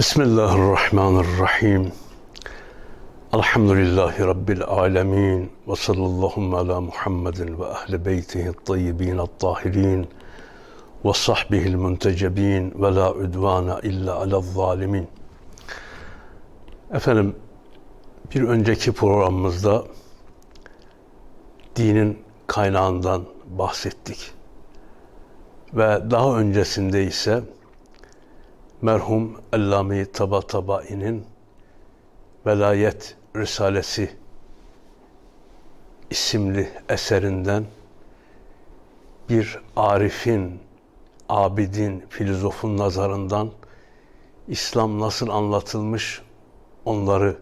Bismillahirrahmanirrahim. Elhamdülillahi Rabbil alemin. Ve sallallahu ala Muhammedin ve ehli beytihi tayyibin at-tahirin ve sahbihil muntecebin ve la udvana illa ala zalimin. Efendim, bir önceki programımızda dinin kaynağından bahsettik. Ve daha öncesinde ise merhum Allame Tabataba'i'nin Velayet Risalesi isimli eserinden bir arifin, abidin, filozofun nazarından İslam nasıl anlatılmış onları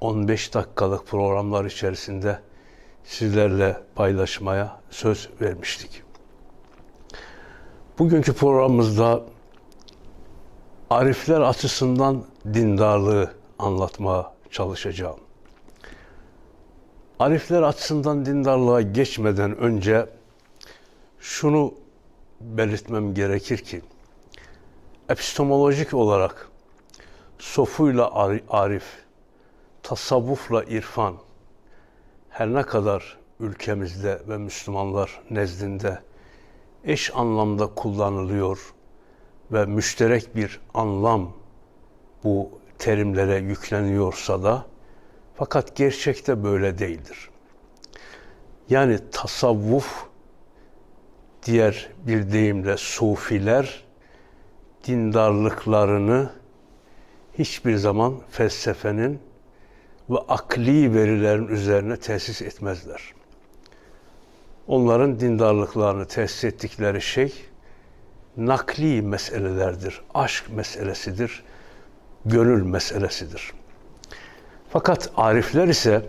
15 dakikalık programlar içerisinde sizlerle paylaşmaya söz vermiştik. Bugünkü programımızda arifler açısından dindarlığı anlatmaya çalışacağım. Arifler açısından dindarlığa geçmeden önce şunu belirtmem gerekir ki epistemolojik olarak sofuyla arif, tasavvufla irfan her ne kadar ülkemizde ve Müslümanlar nezdinde eş anlamda kullanılıyor ve müşterek bir anlam bu terimlere yükleniyorsa da fakat gerçekte böyle değildir. Yani tasavvuf diğer bir deyimle sufiler dindarlıklarını hiçbir zaman felsefenin ve akli verilerin üzerine tesis etmezler. Onların dindarlıklarını tesis ettikleri şey nakli meselelerdir, aşk meselesidir, gönül meselesidir. Fakat arifler ise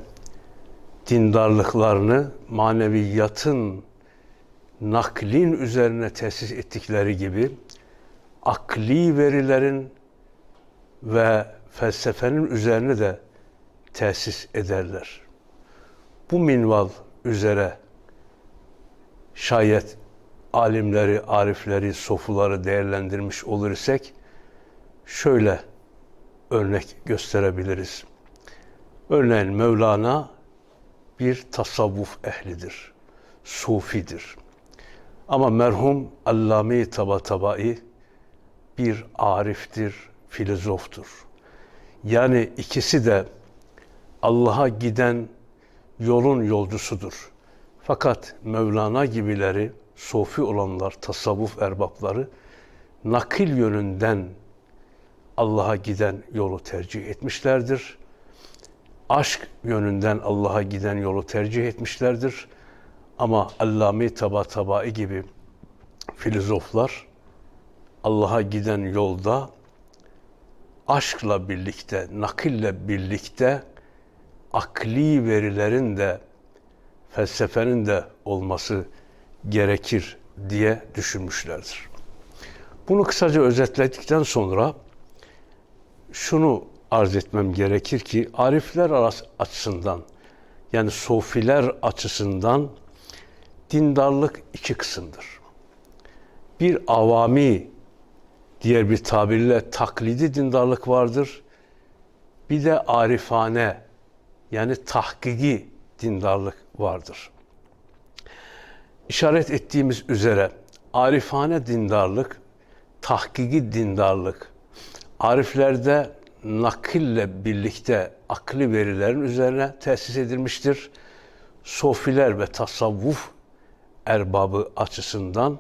dindarlıklarını maneviyatın naklin üzerine tesis ettikleri gibi akli verilerin ve felsefenin üzerine de tesis ederler. Bu minval üzere şayet alimleri, arifleri, sofuları değerlendirmiş olur isek şöyle örnek gösterebiliriz. Örneğin Mevlana bir tasavvuf ehlidir, sufidir. Ama merhum Allame Tabatabai bir ariftir, filozoftur. Yani ikisi de Allah'a giden yolun yolcusudur. Fakat Mevlana gibileri, sofi olanlar, tasavvuf erbapları nakil yönünden Allah'a giden yolu tercih etmişlerdir. Aşk yönünden Allah'a giden yolu tercih etmişlerdir. Ama Allame Tabatabai gibi filozoflar Allah'a giden yolda aşkla birlikte, nakille birlikte akli verilerin de felsefenin de olması gerekir diye düşünmüşlerdir. Bunu kısaca özetledikten sonra şunu arz etmem gerekir ki arifler açısından yani sofiler açısından dindarlık iki kısımdır. Bir avami diğer bir tabirle taklidi dindarlık vardır. Bir de arifane yani tahkiki dindarlık vardır. İşaret ettiğimiz üzere arifane dindarlık, tahkiki dindarlık, ariflerde nakille birlikte akli verilerin üzerine tesis edilmiştir. Sofiler ve tasavvuf erbabı açısından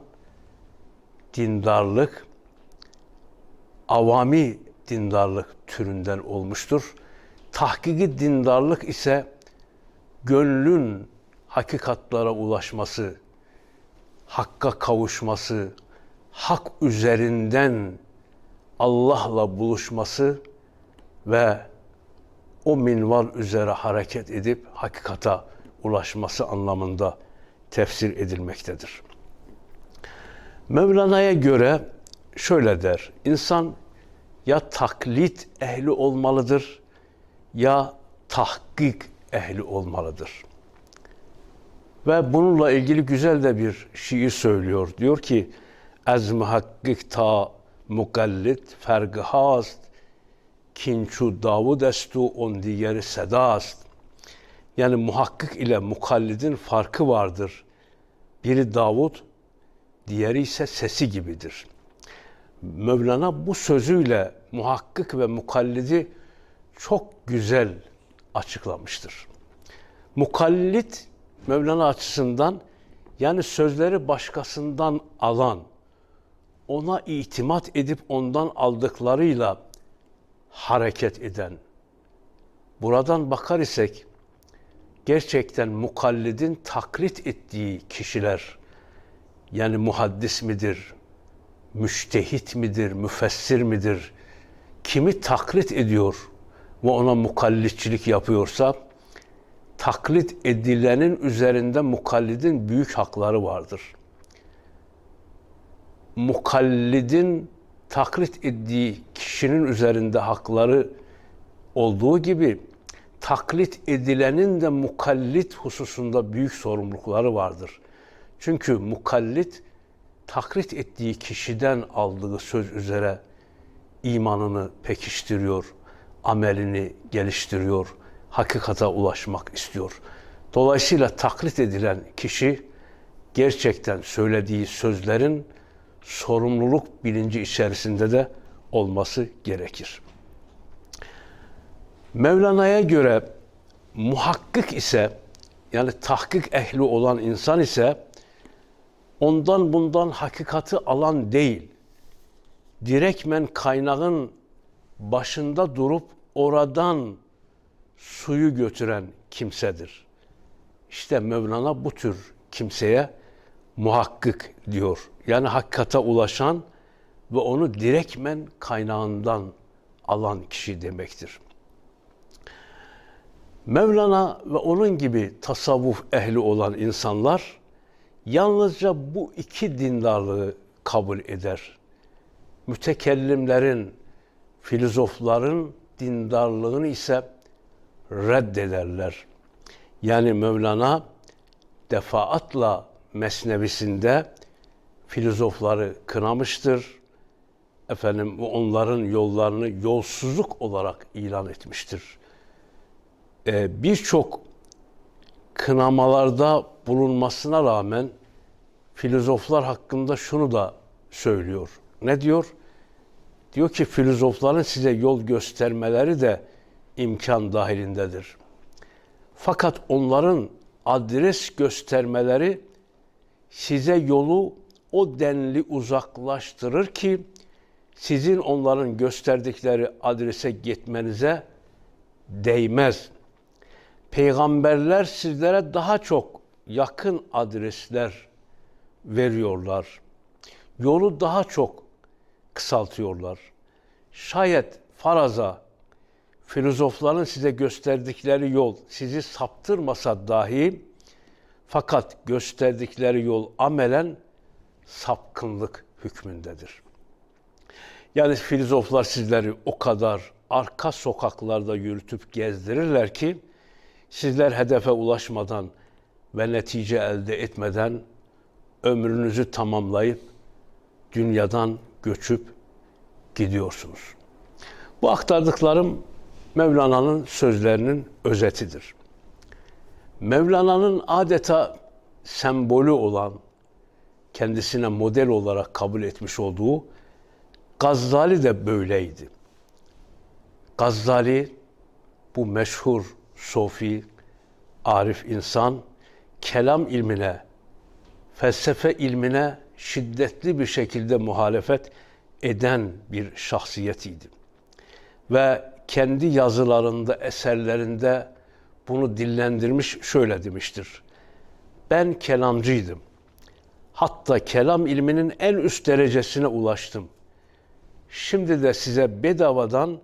dindarlık avami dindarlık türünden olmuştur. Tahkiki dindarlık ise gönlün hakikatlara ulaşması, hakka kavuşması, hak üzerinden Allah'la buluşması ve o minval üzere hareket edip hakikata ulaşması anlamında tefsir edilmektedir. Mevlana'ya göre şöyle der, insan ya taklit ehli olmalıdır ya tahkik ehli olmalıdır. Ve bununla ilgili güzel de bir şiir söylüyor. Diyor ki, Ez muhakkik ta mukallit fergı hast kinçu Davud estu on diğeri sedast. Yani muhakkik ile mukallidin farkı vardır. Biri Davud, diğeri ise sesi gibidir. Mevlana bu sözüyle muhakkik ve mukallidi çok güzel açıklamıştır. Mukallit Mevlana açısından yani sözleri başkasından alan, ona itimat edip ondan aldıklarıyla hareket eden. Buradan bakar isek gerçekten mukallidin taklit ettiği kişiler yani muhaddis midir, müştehit midir, müfessir midir? Kimi taklit ediyor ve ona mukallitçilik yapıyorsa taklit edilenin üzerinde mukallidin büyük hakları vardır. Mukallidin taklit ettiği kişinin üzerinde hakları olduğu gibi taklit edilenin de mukallit hususunda büyük sorumlulukları vardır. Çünkü mukallit taklit ettiği kişiden aldığı söz üzere imanını pekiştiriyor, amelini geliştiriyor, hakikata ulaşmak istiyor. Dolayısıyla taklit edilen kişi gerçekten söylediği sözlerin sorumluluk bilinci içerisinde de olması gerekir. Mevlana'ya göre muhakkik ise yani tahkik ehli olan insan ise ondan bundan hakikati alan değil, direkmen kaynağın başında durup oradan suyu götüren kimsedir. İşte Mevlana bu tür kimseye muhakkik diyor. Yani hakikate ulaşan ve onu direkmen kaynağından alan kişi demektir. Mevlana ve onun gibi tasavvuf ehli olan insanlar yalnızca bu iki dindarlığı kabul eder. Mütekellimlerin, filozofların dindarlığını ise reddederler. Yani Mevlana defaatla mesnevisinde filozofları kınamıştır. Efendim onların yollarını yolsuzluk olarak ilan etmiştir. Ee, Birçok kınamalarda bulunmasına rağmen filozoflar hakkında şunu da söylüyor. Ne diyor? Diyor ki filozofların size yol göstermeleri de imkan dahilindedir. Fakat onların adres göstermeleri size yolu o denli uzaklaştırır ki sizin onların gösterdikleri adrese gitmenize değmez. Peygamberler sizlere daha çok yakın adresler veriyorlar. Yolu daha çok kısaltıyorlar. Şayet faraza filozofların size gösterdikleri yol sizi saptırmasa dahi fakat gösterdikleri yol amelen sapkınlık hükmündedir. Yani filozoflar sizleri o kadar arka sokaklarda yürütüp gezdirirler ki sizler hedefe ulaşmadan ve netice elde etmeden ömrünüzü tamamlayıp dünyadan göçüp gidiyorsunuz. Bu aktardıklarım Mevlana'nın sözlerinin özetidir. Mevlana'nın adeta sembolü olan, kendisine model olarak kabul etmiş olduğu Gazzali de böyleydi. Gazzali bu meşhur sofi, arif insan kelam ilmine, felsefe ilmine şiddetli bir şekilde muhalefet eden bir şahsiyetiydi. Ve kendi yazılarında, eserlerinde bunu dillendirmiş şöyle demiştir. Ben kelamcıydım. Hatta kelam ilminin en üst derecesine ulaştım. Şimdi de size bedavadan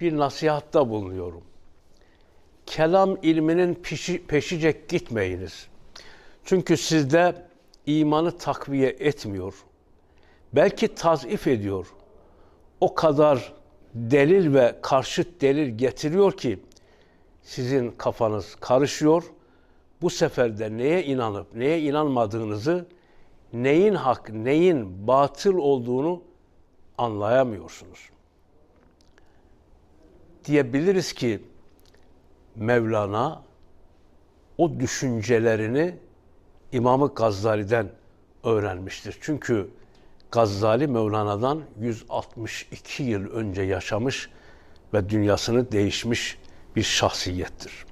bir nasihatta bulunuyorum. Kelam ilminin peşi, peşicek gitmeyiniz. Çünkü sizde imanı takviye etmiyor. Belki tazif ediyor. O kadar delil ve karşıt delil getiriyor ki sizin kafanız karışıyor. Bu sefer de neye inanıp neye inanmadığınızı, neyin hak, neyin batıl olduğunu anlayamıyorsunuz. diyebiliriz ki Mevlana o düşüncelerini İmam-ı Gazali'den öğrenmiştir. Çünkü Gazali Mevlana'dan 162 yıl önce yaşamış ve dünyasını değişmiş bir şahsiyettir.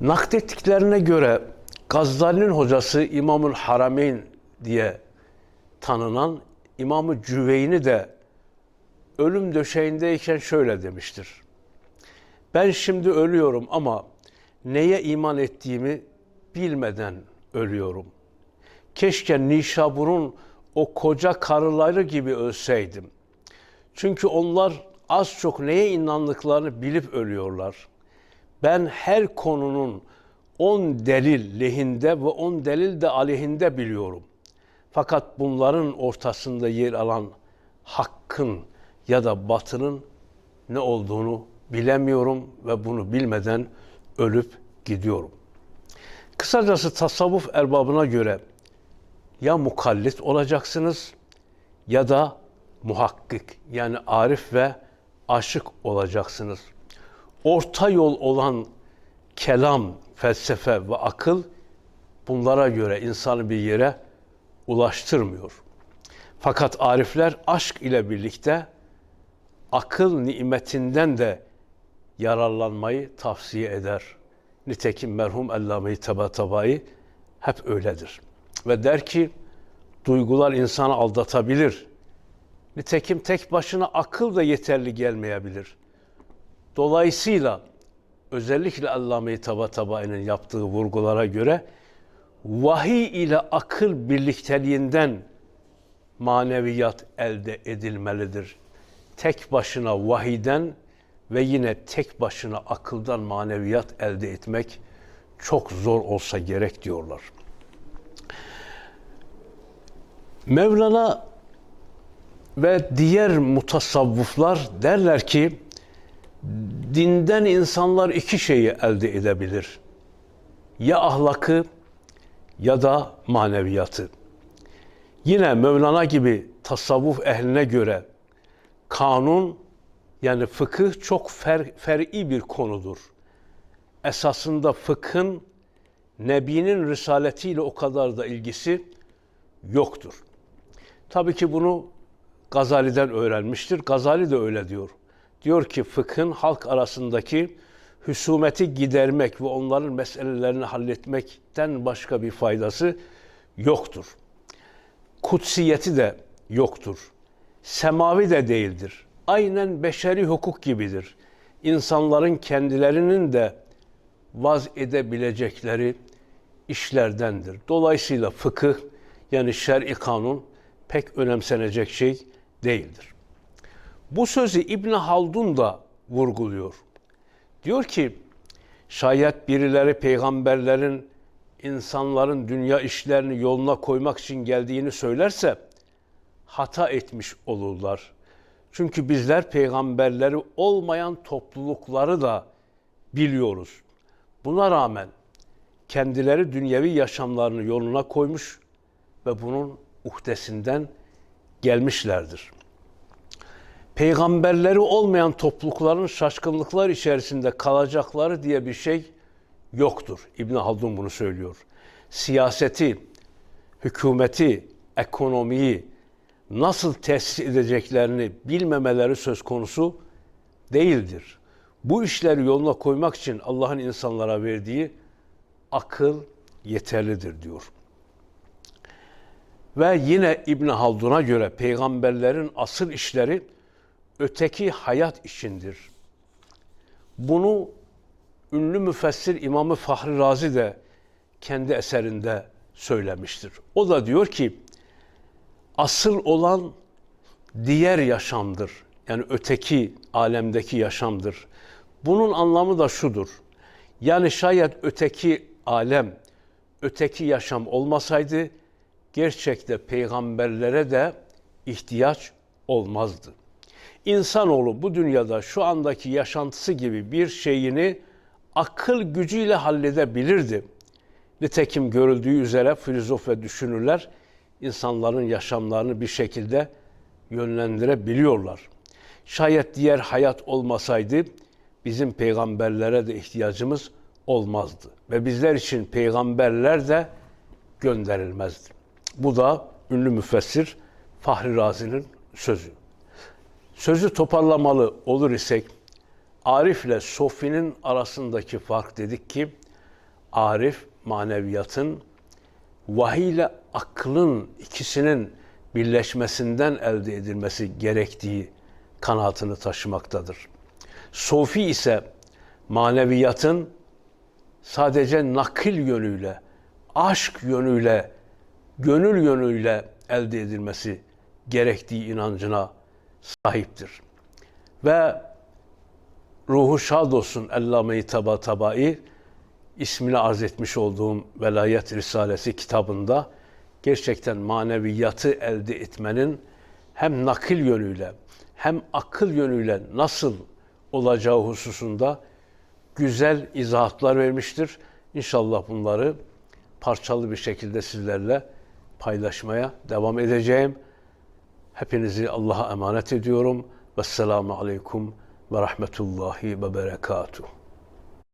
Naklettiklerine göre Gazali'nin hocası İmamül Harameyn diye tanınan İmam-ı Cüveyni de ölüm döşeğindeyken şöyle demiştir. Ben şimdi ölüyorum ama neye iman ettiğimi bilmeden ölüyorum. Keşke Nişabur'un o koca karıları gibi ölseydim. Çünkü onlar az çok neye inandıklarını bilip ölüyorlar. Ben her konunun on delil lehinde ve on delil de aleyhinde biliyorum. Fakat bunların ortasında yer alan hakkın ya da batının ne olduğunu bilemiyorum ve bunu bilmeden ölüp gidiyorum. Kısacası tasavvuf erbabına göre ya mukallit olacaksınız ya da muhakkik yani arif ve aşık olacaksınız. Orta yol olan kelam, felsefe ve akıl bunlara göre insanı bir yere ulaştırmıyor. Fakat arifler aşk ile birlikte akıl nimetinden de yararlanmayı tavsiye eder. Nitekim merhum Allame-i Tabatabai hep öyledir. Ve der ki, duygular insanı aldatabilir. Nitekim tek başına akıl da yeterli gelmeyebilir. Dolayısıyla özellikle Allame-i Tabatabai'nin yaptığı vurgulara göre vahiy ile akıl birlikteliğinden maneviyat elde edilmelidir. Tek başına vahiden ve yine tek başına akıldan maneviyat elde etmek çok zor olsa gerek diyorlar. Mevlana ve diğer mutasavvıflar derler ki dinden insanlar iki şeyi elde edebilir. Ya ahlakı ya da maneviyatı. Yine Mevlana gibi tasavvuf ehline göre kanun yani fıkıh çok fer, fer'i bir konudur. Esasında fıkhın Nebi'nin risaletiyle o kadar da ilgisi yoktur. Tabii ki bunu Gazali'den öğrenmiştir. Gazali de öyle diyor. Diyor ki fıkhın halk arasındaki husumeti gidermek ve onların meselelerini halletmekten başka bir faydası yoktur. Kutsiyeti de yoktur. Semavi de değildir. Aynen beşeri hukuk gibidir. İnsanların kendilerinin de vaz edebilecekleri işlerdendir. Dolayısıyla fıkıh yani şer'i kanun pek önemsenecek şey değildir. Bu sözü İbn Haldun da vurguluyor. Diyor ki şayet birileri peygamberlerin insanların dünya işlerini yoluna koymak için geldiğini söylerse hata etmiş olurlar. Çünkü bizler peygamberleri olmayan toplulukları da biliyoruz. Buna rağmen kendileri dünyevi yaşamlarını yoluna koymuş ve bunun uhdesinden gelmişlerdir. Peygamberleri olmayan toplulukların şaşkınlıklar içerisinde kalacakları diye bir şey yoktur. İbn Haldun bunu söylüyor. Siyaseti, hükümeti, ekonomiyi nasıl tesis edeceklerini bilmemeleri söz konusu değildir. Bu işleri yoluna koymak için Allah'ın insanlara verdiği akıl yeterlidir diyor. Ve yine İbn Haldun'a göre peygamberlerin asıl işleri öteki hayat içindir. Bunu ünlü müfessir İmamı Fahri Razi de kendi eserinde söylemiştir. O da diyor ki asıl olan diğer yaşamdır. Yani öteki alemdeki yaşamdır. Bunun anlamı da şudur. Yani şayet öteki alem, öteki yaşam olmasaydı gerçekte peygamberlere de ihtiyaç olmazdı. İnsanoğlu bu dünyada şu andaki yaşantısı gibi bir şeyini akıl gücüyle halledebilirdi. Nitekim görüldüğü üzere filozof ve düşünürler insanların yaşamlarını bir şekilde yönlendirebiliyorlar. Şayet diğer hayat olmasaydı bizim peygamberlere de ihtiyacımız olmazdı. Ve bizler için peygamberler de gönderilmezdi. Bu da ünlü müfessir Fahri Razi'nin sözü. Sözü toparlamalı olur isek, Arif ile Sofi'nin arasındaki fark dedik ki, Arif maneviyatın, vahiy ile aklın ikisinin birleşmesinden elde edilmesi gerektiği kanaatini taşımaktadır. Sofi ise maneviyatın sadece nakil yönüyle, aşk yönüyle, gönül yönüyle elde edilmesi gerektiği inancına sahiptir. Ve ruhu şad olsun Allame-i Taba Tabai ismini arz etmiş olduğum Velayet Risalesi kitabında gerçekten maneviyatı elde etmenin hem nakil yönüyle hem akıl yönüyle nasıl olacağı hususunda güzel izahatlar vermiştir. İnşallah bunları parçalı bir şekilde sizlerle paylaşmaya devam edeceğim. Hepinizi Allah'a emanet ediyorum. Vesselamu aleyküm ve rahmetullahi ve berekatuhu.